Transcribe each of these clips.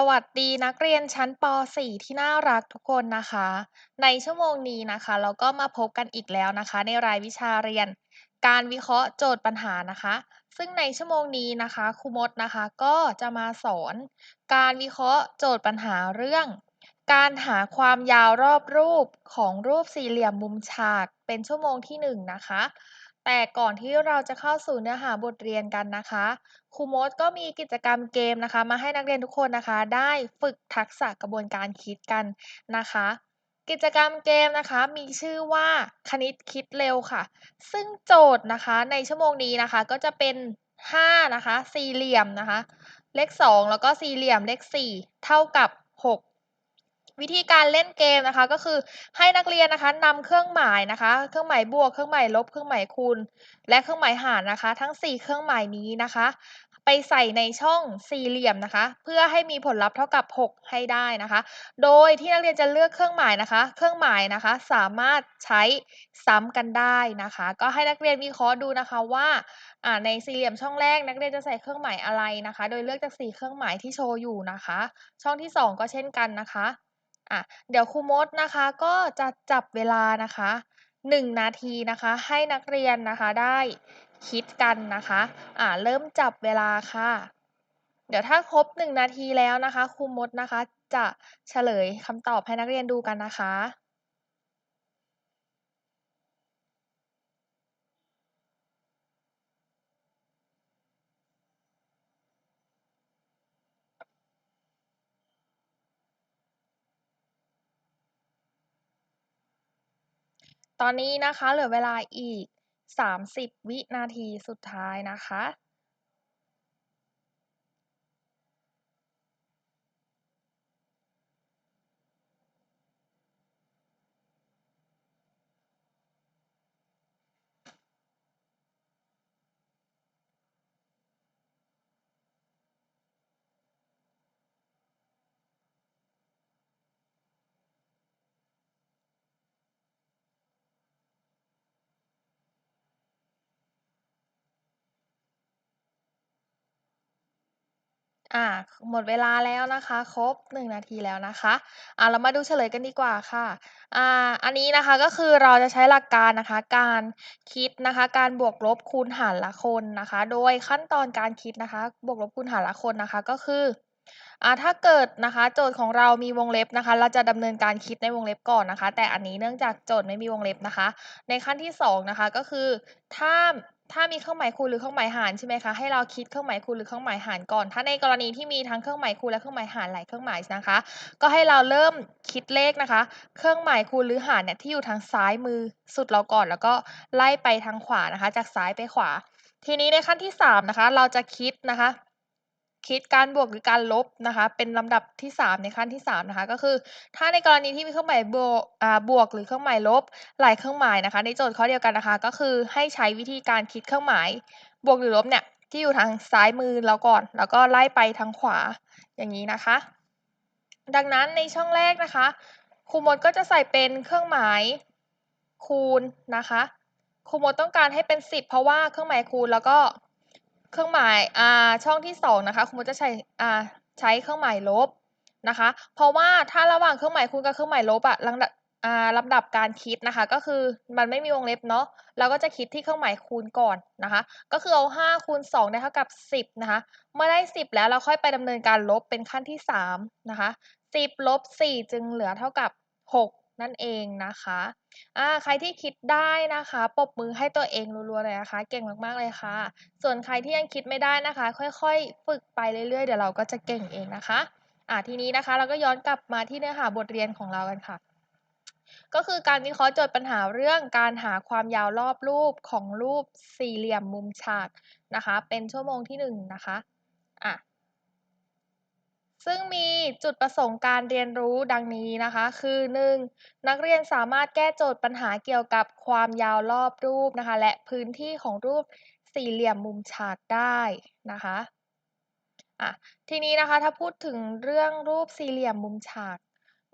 สวัสดีนักเรียนชั้นป .4 ที่น่ารักทุกคนนะคะ ในชั่วโมงนี้นะคะ เราก็มาพบกันอีกแล้วนะคะ ในรายวิชาเรียน การวิเคราะห์โจทย์ปัญหานะคะ ซึ่งในชั่วโมงนี้นะคะครูมดนะคะก็จะมาสอน การวิเคราะห์โจทย์ปัญหาเรื่อง การหาความยาวรอบรูปของรูปสี่เหลี่ยมมุมฉากเป็นชั่วโมงที่หนึ่งนะคะ แต่ก่อนที่เราจะเข้าสู่เนื้อหาบทเรียนกันนะคะ ครูมดก็มีกิจกรรมเกมนะคะ มาให้นักเรียนทุกคนนะคะ ได้ฝึกทักษะกระบวนการคิดกันนะคะ กิจกรรมเกมนะคะ มีชื่อว่าคณิตคิดเร็วค่ะ ซึ่งโจทย์นะคะในชั่วโมงนี้นะคะ ก็จะเป็น 5 นะคะ สี่เหลี่ยมนะคะ เลข 2 แล้วก็สี่เหลี่ยมเลข 4 เท่ากับ 6 วิธีการเล่นเกมนะคะก็คือให้นักเรียนนะคะนำเครื่องหมายนะคะ เครื่องหมายบวกเครื่องหมายลบเครื่องหมายคูณ และเครื่องหมายหารนะคะ ทั้ง 4 เครื่องหมายนี้นะคะ ไปใส่ในช่องสี่เหลี่ยมนะคะ เพื่อให้มีผลลัพธ์เท่ากับ 6 ให้ได้นะคะ โดยที่นักเรียนจะเลือกเครื่องหมายนะคะ เครื่องหมายนะคะสามารถใช้ซ้ำกันได้นะคะ ก็ให้นักเรียนวิเคราะห์ดูนะคะว่าในสี่เหลี่ยมช่องแรกนักเรียนจะใส่เครื่องหมายอะไรนะคะ โดยเลือกจาก 4 เครื่องหมายที่โชว์อยู่นะคะ ช่องที่ 2 ก็เช่นกันนะคะ อะเดี๋ยวครูมดนะคะก็จะจับเวลานะคะ 1 นาทีนะคะ ให้นักเรียนนะคะได้คิดกันนะคะอ่าเริ่มจับเวลาค่ะ เดี๋ยวถ้าครบ 1 นาทีแล้วนะคะครูมดนะคะ จะเฉลยคำตอบให้นักเรียนดูกันนะคะ ตอนนี้นะคะเหลือเวลาอีก 30 วินาทีสุดท้ายนะคะ อ่า หมดเวลาแล้วนะคะ ครบ 1 นาทีแล้วนะคะ อ่าเรามาดูเฉลยกันดีกว่าค่ะ อ่า อันนี้นะคะก็คือเราจะใช้หลักการนะคะ การคิดนะคะ การบวกลบคูณหารละคนนะคะ โดยขั้นตอนการคิดนะคะ บวกลบคูณหารละคนนะคะก็คืออ่าถ้าเกิดนะคะ โจทย์ของเรามีวงเล็บนะคะ เราจะดำเนินการคิดในวงเล็บก่อนนะคะ แต่อันนี้เนื่องจากโจทย์ไม่มีวงเล็บนะคะ ในขั้นที่2นะคะก็คือถ้า ถ้ามีเครื่องหมายคูณหรือเครื่องหมายหารใช่ไหมคะให้เราคิดเครื่องหมายคูณหรือเครื่องหมายหารก่อน ถ้าในกรณีที่มีทั้งเครื่องหมายคูณและเครื่องหมายหารหลายเครื่องหมายนะคะ ก็ให้เราเริ่มคิดเลขนะคะ เครื่องหมายคูณหรือหารเนี่ยที่อยู่ทางซ้ายมือสุดเราก่อน แล้วก็ไล่ไปทางขวานะคะ จากซ้ายไปขวา ทีนี้ในขั้นที่3นะคะเราจะคิดนะคะ คิดการบวกหรือการลบนะคะ เป็นลำดับที่ 3 ในขั้นที่3นะคะก็คือ ถ้าในกรณีที่มีเครื่องหมายบวกอ่าบวกหรือเครื่องหมายลบหลายเครื่องหมายนะคะ ในโจทย์ข้อเดียวกันนะคะ ก็คือให้ใช้วิธีการคิดเครื่องหมาย บวกหรือลบเนี่ยที่อยู่ทางซ้ายมือเราก่อน แล้วก็ไล่ไปทางขวาอย่างนี้นะคะ ดังนั้นในช่องแรกนะคะครูมดก็จะใส่เป็นเครื่องหมายคูณนะคะครูมดต้องการให้เป็น 10 เพราะว่าเครื่องหมายคูณแล้วก็ เครื่องหมายอ่าช่องที่ 2 นะคะคุณจะใช้อ่าใช้เครื่องหมายลบนะคะ เพราะว่าถ้าระหว่างเครื่องหมายคูณกับเครื่องหมายลบอะลำดับอ่าลำดับการคิดนะคะ ก็คือมันไม่มีวงเล็บเนาะเราก็จะคิดที่เครื่องหมายคูณก่อนนะคะ ก็คือเอา5คูณ2ได้เท่ากับ 10นะคะ เมื่อได้ 10 แล้วเราค่อยไปดำเนินการลบเป็นขั้นที่3นะคะ10ลบ4จึงเหลือเท่ากับ 6 นั่นเองนะคะอ่าใครที่คิดได้นะคะปรบมือให้ตัวเองรัวๆเลยนะคะ เก่งมากๆเลยค่ะ ส่วนใครที่ยังคิดไม่ได้นะคะ ค่อยๆ ฝึกไปเรื่อยๆ เดี๋ยวเราก็จะเก่งเองนะคะอ่าทีนี้นะคะเราก็ย้อนกลับมาที่เนื้อหาบทเรียนของเรากันค่ะก็คือการวิเคราะห์โจทย์ปัญหาเรื่องการหาความยาวรอบรูปของรูปสี่เหลี่ยมมุมฉากนะคะ เป็นชั่วโมงที่1นะคะอะ ซึ่งมีจุดประสงค์การเรียนรู้ดังนี้นะคะ คือ 1. นักเรียนสามารถแก้โจทย์ปัญหาเกี่ยวกับความยาวรอบรูปนะคะ และพื้นที่ของรูปสี่เหลี่ยมมุมฉากได้นะคะอะทีนี้นะคะถ้าพูดถึงเรื่องรูปสี่เหลี่ยมมุมฉาก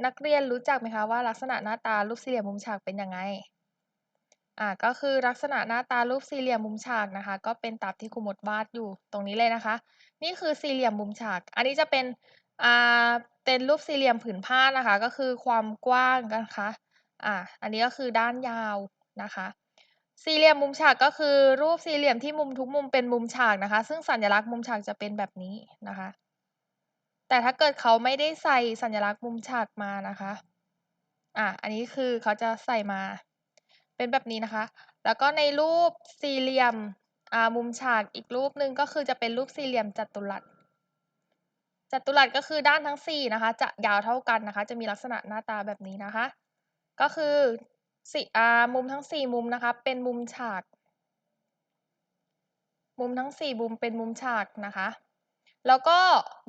นักเรียนรู้จักไหมคะว่าลักษณะหน้าตารูปสี่เหลี่ยมมุมฉากเป็นยังไงอะก็คือลักษณะหน้าตารูปสี่เหลี่ยมมุมฉากนะคะ ก็เป็นตามที่ครูมดวาดอยู่ตรงนี้เลยนะคะ นี่คือสี่เหลี่ยมมุมฉาก อันนี้จะเป็น อ่า เป็นรูปสี่เหลี่ยมผืนผ้านะคะ ก็คือความกว้างนะคะ อ่า อันนี้ก็คือด้านยาวนะคะ สี่เหลี่ยมมุมฉากก็คือรูปสี่เหลี่ยมที่มุมทุกมุมเป็นมุมฉากนะคะ ซึ่งสัญลักษณ์มุมฉากจะเป็นแบบนี้นะคะ แต่ถ้าเกิดเขาไม่ได้ใส่สัญลักษณ์มุมฉากมานะคะ อ่า อันนี้คือเขาจะใส่มา เป็นแบบนี้นะคะ แล้วก็ในรูปสี่เหลี่ยม อ่า มุมฉากอีกรูปหนึ่งก็คือจะเป็นรูปสี่เหลี่ยมจัตุรัส จัตุรัสก็คือด้านทั้งสี่นะคะ จะยาวเท่ากันนะคะ จะมีลักษณะหน้าตาแบบนี้นะคะ ก็คือสี่อามุมทั้งสี่มุมนะคะ เป็นมุมฉาก มุมทั้งสี่มุมเป็นมุมฉากนะคะ แล้วก็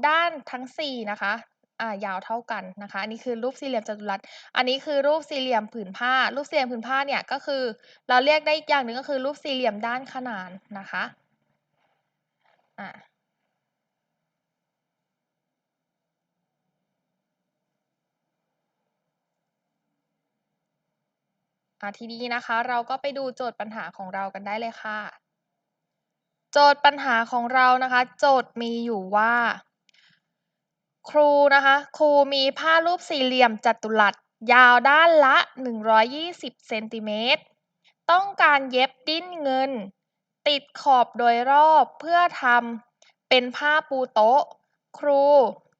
ด้านทั้งสี่นะคะอ่ายาวเท่ากันนะคะ อันนี้คือรูปสี่เหลี่ยมจัตุรัส อันนี้คือรูปสี่เหลี่ยมผืนผ้า รูปสี่เหลี่ยมผืนผ้าเนี่ยก็คือ เราเรียกได้อีกอย่างหนึ่งก็คือรูปสี่เหลี่ยมด้านขนานนะคะ อ่า ทีนี้นะคะเราก็ไปดูโจทย์ปัญหาของเรากันได้เลยค่ะ โจทย์ปัญหาของเรานะคะ โจทย์มีอยู่ว่า ครูนะคะครูมีผ้ารูปสี่เหลี่ยมจัตุรัสยาวด้านละ 120เซนติเมตรต้องการเย็บดิ้นเงิน ติดขอบโดยรอบเพื่อทำเป็นผ้าปูโต๊ะ ครู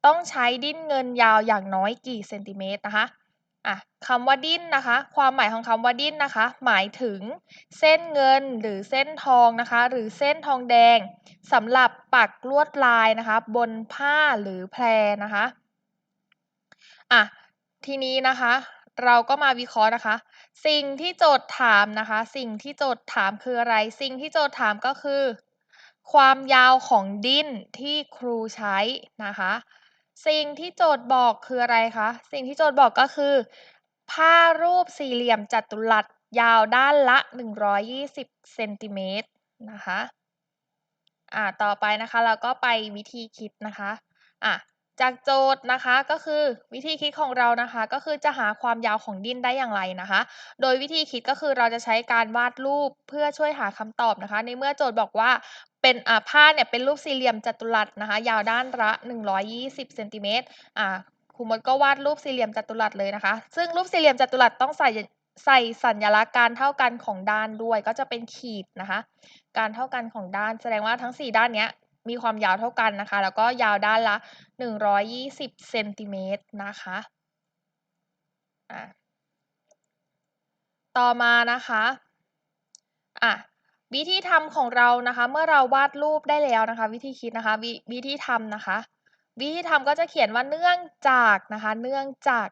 ต้องใช้ดิ้นเงินยาวอย่างน้อยกี่เซนติเมตรนะคะ อะคำว่าดิ้นนะคะ ความหมายของคำว่าดิ้นนะคะ หมายถึงเส้นเงินหรือเส้นทองนะคะ หรือเส้นทองแดงสำหรับปักลวดลายนะคะ บนผ้าหรือแพรนะคะอะทีนี้นะคะ เราก็มาวิเคราะห์นะคะ สิ่งที่โจทย์ถามนะคะ สิ่งที่โจทย์ถามคืออะไร สิ่งที่โจทย์ถามก็คือ ความยาวของดิ้นที่ครูใช้นะคะ สิ่งที่โจทย์บอกคืออะไรคะ สิ่งที่โจทย์บอกก็คือ ผ้ารูปสี่เหลี่ยมจัตุรัสยาวด้านละ 120เซนติเมตรนะคะอ่าต่อไปนะคะเราก็ไปวิธีคิดนะคะอะจากโจทย์นะคะก็คือวิธีคิดของเรานะคะ ก็คือจะหาความยาวของดินได้อย่างไรนะคะ โดยวิธีคิดก็คือเราจะใช้การวาดรูปเพื่อช่วยหาคำตอบนะคะ ในเมื่อโจทย์บอกว่า เป็นอ่าผ้าเนี่ยเป็นรูปสี่เหลี่ยมจัตุรัสนะคะ ยาวด้านละ 120เซนติเมตรอ่าครูมดก็วาดรูปสี่เหลี่ยมจัตุรัสเลยนะคะ ซึ่งรูปสี่เหลี่ยมจัตุรัสต้องใส่ใส่สัญลักษณ์การเท่ากันของด้านด้วย ก็จะเป็นขีดนะคะ การเท่ากันของด้าน แสดงว่าทั้ง 4 ด้านเนี้ยมีความยาวเท่ากันนะคะ แล้วก็ยาวด้านละ 120เซนติเมตรนะคะอะต่อมานะคะอะ วิธีทำของเรานะคะ เมื่อเราวาดรูปได้แล้วนะคะ วิธีคิดนะคะวิวิธีทำนะคะ วิธีทำก็จะเขียนว่าเนื่องจากนะคะ เนื่องจาก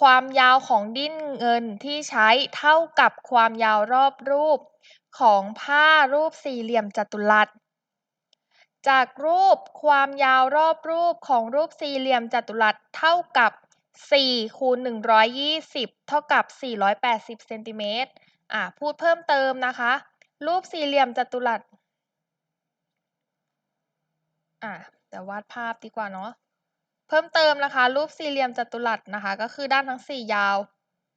ความยาวของดิ้นเงินที่ใช้เท่ากับความยาวรอบรูปของผ้ารูปสี่เหลี่ยมจัตุรัส จากรูปความยาวรอบรูปของรูปสี่เหลี่ยมจัตุรัสเท่ากับ4คูณ120 เท่ากับ 480เซนติเมตร อ่าพูดเพิ่มเติมนะคะ รูปสี่เหลี่ยมจัตุรัสอ่าเดี๋ยววาดภาพดีกว่าเนาะเพิ่มเติมนะคะ รูปสี่เหลี่ยมจัตุรัสนะคะ ก็คือด้านทั้งสี่ยาว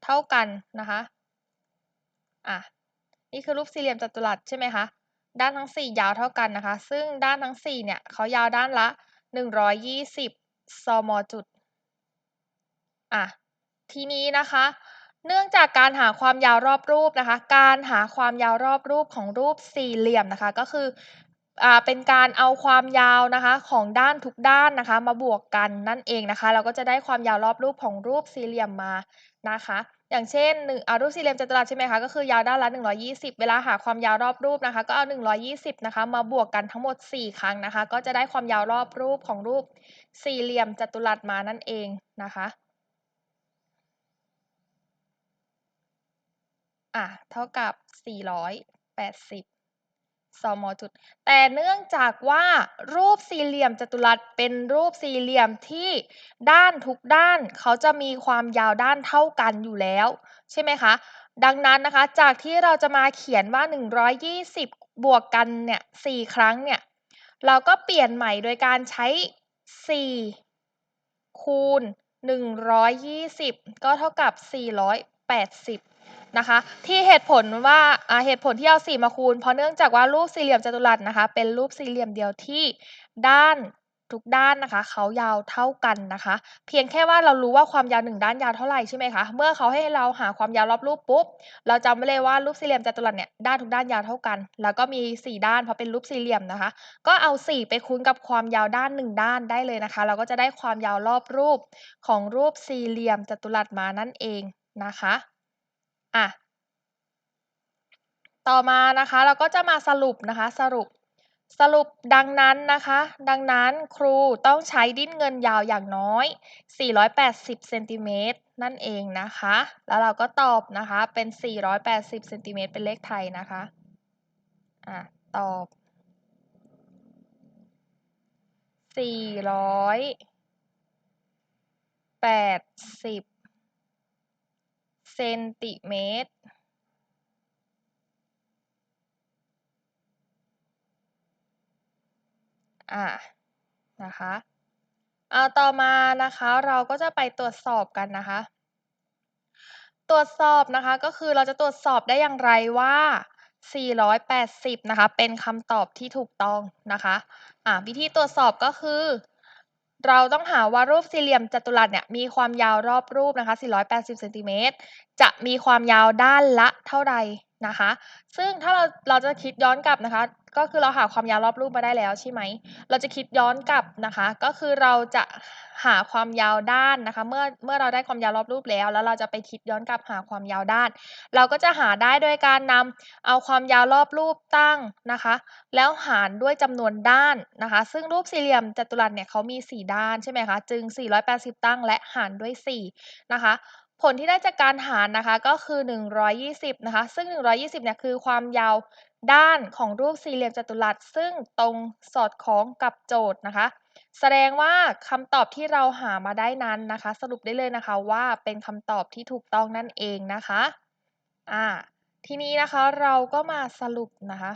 เท่ากันนะคะอะนี่คือรูปสี่เหลี่ยมจัตุรัสใช่ไหมคะด้านทั้งสี่ยาวเท่ากันนะคะ ซึ่งด้านทั้งสี่เนี่ยเขายาวด้านละหนึ่งร้อยยี่สิบซมจุดอะทีนี้นะคะ เนื่องจากการหาความยาวรอบรูปนะคะ การหาความยาวรอบรูปของรูปสี่เหลี่ยมนะคะ ก็คืออ่าเป็นการเอาความยาวนะคะของด้านทุกด้านนะคะ มาบวกกันนั่นเองนะคะ เราก็จะได้ความยาวรอบรูปของรูปสี่เหลี่ยมมานะคะ อย่างเช่นหนึ่งเอารูปสี่เหลี่ยมจัตุรัสใช่ไหมคะก็คือยาวด้านละ 120 เวลาหาความยาวรอบรูปนะคะ ก็เอา 120 นะคะ มาบวกกันทั้งหมด 4 ครั้งนะคะ ก็จะได้ความยาวรอบรูปของรูปสี่เหลี่ยมจัตุรัสมานั่นเองนะคะ อะเท่ากับ 480สมจุด แต่เนื่องจากว่ารูปสี่เหลี่ยมจัตุรัสเป็นรูปสี่เหลี่ยมที่ด้านทุกด้านเขาจะมีความยาวด้านเท่ากันอยู่แล้ว ใช่ไหมคะ ดังนั้นนะคะ จากที่เราจะมาเขียนว่า 120 บวกกันเนี่ย4ครั้งเนี่ย เราก็เปลี่ยนใหม่โดยการใช้ 4 คูณ 120 ก็เท่ากับ 480 นะคะ ที่เหตุผลว่าเหตุผลที่เอา 4 มาคูณ เพราะเนื่องจากว่ารูปสี่เหลี่ยมจัตุรัสนะคะ เป็นรูปสี่เหลี่ยมเดียวที่ด้านทุกด้านนะคะเขายาวเท่ากันนะคะ เพียงแค่ว่าเรารู้ว่าความยาวหนึ่งด้านยาวเท่าไหร่ใช่ไหมคะเมื่อเขาให้เราหาความยาวรอบรูปปุ๊บเราจำไว้เลยว่ารูปสี่เหลี่ยมจัตุรัสเนี่ยด้านทุกด้านยาวเท่ากัน แล้วก็มีสี่ด้านเพราะเป็นรูปสี่เหลี่ยมนะคะ ก็เอาสี่ไปคูณกับความยาวด้านหนึ่งด้านได้เลยนะคะ เราก็จะได้ความยาวรอบรูปของรูปสี่เหลี่ยมจัตุรัสมานั่นเองนะคะ อะต่อมานะคะเราก็จะมาสรุปนะคะสรุปสรุปดังนั้นนะคะ ดังนั้นครูต้องใช้ดิ้นเงินยาวอย่างน้อย 480เซนติเมตรนั่นเองนะคะ แล้วเราก็ตอบนะคะเป็น 480เซนติเมตรเป็นเลขไทยนะคะอะตอบ 480 เซนติเมตร อ่า นะคะเอาต่อมานะคะเราก็จะไปตรวจสอบกันนะคะ ตรวจสอบนะคะก็คือเราจะตรวจสอบได้อย่างไรว่า 480 นะคะ เป็นคำตอบที่ถูกต้องนะคะ อ่าวิธีตรวจสอบก็คือ เราต้องหาว่ารูปสี่เหลี่ยมจัตุรัสเนี่ยมีความยาวรอบรูปนะคะ480เซนติเมตรจะมีความยาวด้านละเท่าไหร่ นะคะ ซึ่งถ้าเราเราจะคิดย้อนกลับนะคะ ก็คือเราหาความยาวรอบรูปมาได้แล้วใช่ไหม เราจะคิดย้อนกลับนะคะ ก็คือเราจะหาความยาวด้านนะคะ เมื่อเมื่อเราได้ความยาวรอบรูปแล้ว แล้วเราจะไปคิดย้อนกลับหาความยาวด้าน เราก็จะหาได้โดยการนำเอาความยาวรอบรูปตั้งนะคะ แล้วหารด้วยจำนวนด้านนะคะ ซึ่งรูปสี่เหลี่ยมจัตุรัสเนี่ยเขามี 4 ด้านใช่ไหมคะ จึง 480 ตั้งและหารด้วย4นะคะ ผลที่ได้จากการหารนะคะก็คือ 120 นะคะ ซึ่ง 120 เนี่ยคือความยาวด้านของรูปสี่เหลี่ยมจัตุรัส ซึ่งตรงสอดคล้องกับโจทย์นะคะ แสดงว่าคำตอบที่เราหามาได้นั้นนะคะ สรุปได้เลยนะคะว่าเป็นคำตอบที่ถูกต้องนั่นเองนะคะอ่าทีนี้นะคะเราก็มาสรุปนะคะ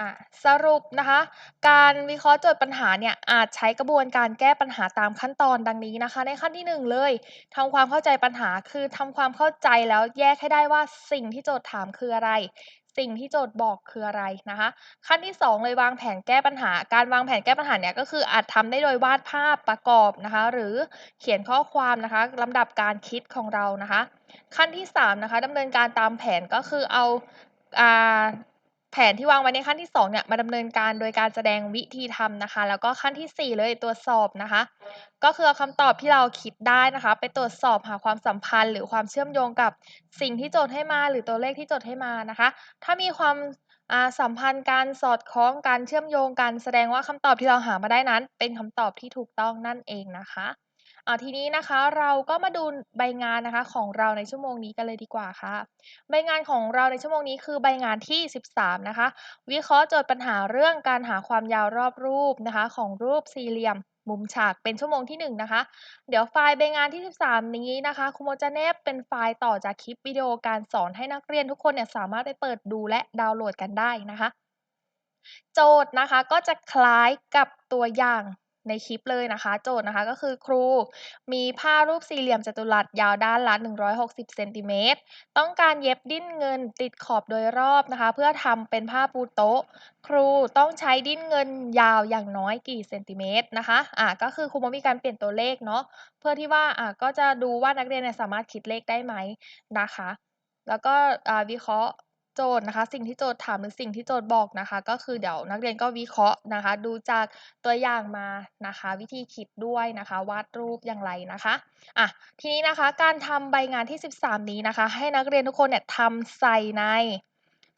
อะสรุปนะคะ การวิเคราะห์โจทย์ปัญหาเนี่ยอาจใช้กระบวนการแก้ปัญหาตามขั้นตอนดังนี้นะคะ ในขั้นที่ 1 เลยทำความเข้าใจปัญหาคือทำความเข้าใจแล้วแยกให้ได้ว่าสิ่งที่โจทย์ถามคืออะไร สิ่งที่โจทย์บอกคืออะไรนะคะ ขั้นที่ 2 เลยวางแผนแก้ปัญหา การวางแผนแก้ปัญหาเนี่ยก็คืออาจทำได้โดยวาดภาพประกอบนะคะ หรือเขียนข้อความนะคะลำดับการคิดของเรานะคะ ขั้นที่3นะคะดำเนินการตามแผนก็คือเอาอ่า นที่วางไว้ในขั้นที่2เนี่ยมาดำเนินการโดยการแสดงวิธีทำนะคะ แล้วก็ขั้นที่ 4 เลยตรวจสอบนะคะ ก็คือเอาคำตอบที่เราคิดได้นะคะ ไปตรวจสอบหาความสัมพันธ์ หรือความเชื่อมโยงกับสิ่งที่โจทย์ให้มา หรือตัวเลขที่โจทย์ให้มานะคะ ถ้ามีความสัมพันธ์การสอดคล้องการเชื่อมโยงกันแสดงว่าคำตอบที่เราหามาได้นั้น เป็นคำตอบที่ถูกต้องนั่นเองนะคะ อ่าทีนี้นะคะเราก็มาดูใบงานนะคะของเราในชั่วโมงนี้กันเลยดีกว่าค่ะ ใบงานของเราในชั่วโมงนี้คือใบงานที่ 13 นะคะ วิเคราะห์โจทย์ปัญหาเรื่องการหาความยาวรอบรูปนะคะ ของรูปสี่เหลี่ยมมุมฉากเป็นชั่วโมงที่ 1 นะคะ เดี๋ยวไฟล์ใบงานที่ 13 นี้นะคะครูโมจะแนบเป็นไฟล์ต่อจากคลิปวิดีโอการสอนให้นักเรียนทุกคนเนี่ยสามารถไปเปิดดูและดาวน์โหลดกันได้นะคะ โจทย์นะคะก็จะคล้ายกับตัวอย่าง ในคลิปเลยนะคะ โจทย์นะคะก็คือครู มีผ้ารูปสี่เหลี่ยมจัตุรัสยาวด้านละ 160เซนติเมตรต้องการเย็บดิ้นเงินติดขอบโดยรอบนะคะ เพื่อทำเป็นผ้าปูโต๊ะ ครูต้องใช้ดิ้นเงินยาวอย่างน้อยกี่เซนติเมตรนะคะอ่าก็คือครูมีการเปลี่ยนตัวเลขเนาะเพื่อที่ว่าอ่าก็จะดูว่านักเรียนเนี่ยสามารถคิดเลขได้ไหมนะคะ แล้วก็วิเคราะห์ โจทย์นะคะ สิ่งที่โจทย์ถามหรือสิ่งที่โจทย์บอกนะคะ ก็คือเดี๋ยวนักเรียนก็วิเคราะห์นะคะ ดูจากตัวอย่างมานะคะ วิธีคิดด้วยนะคะ วาดรูปอย่างไรนะคะอะทีนี้นะคะการทำใบงานที่ 13 นี้นะคะ ให้นักเรียนทุกคนเนี่ยทำใส่ใน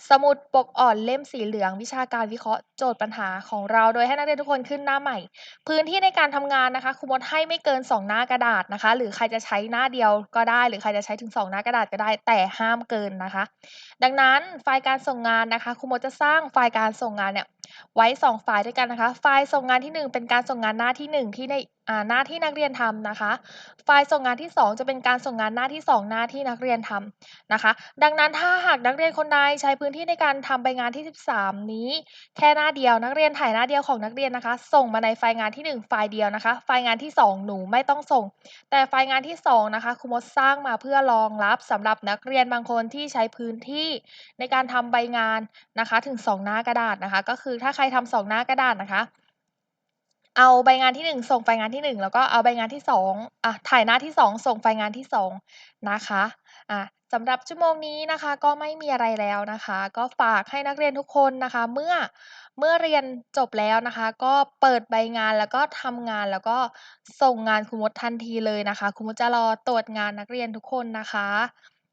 สมุดปกอ่อนเล่มสีเหลือง วิชาการวิเคราะห์โจทย์ปัญหาของเราโดยให้นักเรียนทุกคนขึ้นหน้าใหม่ พื้นที่ในการทำงานนะคะครูมดให้ไม่เกิน 2 หน้ากระดาษนะคะ หรือใครจะใช้หน้าเดียวก็ได้ หรือใครจะใช้ถึง 2 หน้ากระดาษก็ได้ แต่ห้ามเกินนะคะ ดังนั้นไฟล์การส่งงานนะคะครูมดจะสร้างไฟล์การส่งงานเนี่ยไว้ 2 ไฟล์ด้วยกันนะคะ ไฟล์ส่งงานที่ 1 เป็นการส่งงานหน้าที่ 1 ที่ในหน้าที่นักเรียนทำนะคะ ไฟล์ส่งงานที่ 2 จะเป็นการส่งงานหน้าที่ 2 หน้าที่นักเรียนทำนะคะ ดังนั้นถ้าหากนักเรียนคนใดใช้พื้นที่ในการทำใบงานที่ 13 นี้ แค่หน้าเดียวนักเรียนถ่ายหน้าเดียวของนักเรียนนะคะ ส่งมาในไฟล์งานที่ 1 ไฟล์เดียวนะคะ ไฟล์งานที่ 2 หนูไม่ต้องส่ง แต่ไฟล์งานที่ 2 นะคะครูมดสร้างมาเพื่อรองรับสำหรับนักเรียนบางคนที่ใช้พื้นที่ในการทำใบงานนะคะ ถึง 2 หน้ากระดาษนะคะ ก็คือคือถ้าใครทำสองหน้ากระดาษนะคะ เอาใบงานที่หนึ่งส่งไฟล์งานที่หนึ่งแล้วก็เอาใบงานที่สองอะถ่ายหน้าที่สองส่งไฟล์งานที่สองนะคะอะสำหรับชั่วโมงนี้นะคะก็ไม่มีอะไรแล้วนะคะ ก็ฝากให้นักเรียนทุกคนนะคะ เมื่อเมื่อเรียนจบแล้วนะคะ ก็เปิดใบงานแล้วก็ทำงานแล้วก็ส่งงานครูมดทันทีเลยนะคะครูมดจะรอตรวจงานนักเรียนทุกคนนะคะ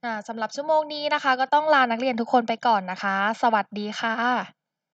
อ่าสำหรับชั่วโมงนี้นะคะ ก็ต้องลานักเรียนทุกคนไปก่อนนะคะ สวัสดีค่ะ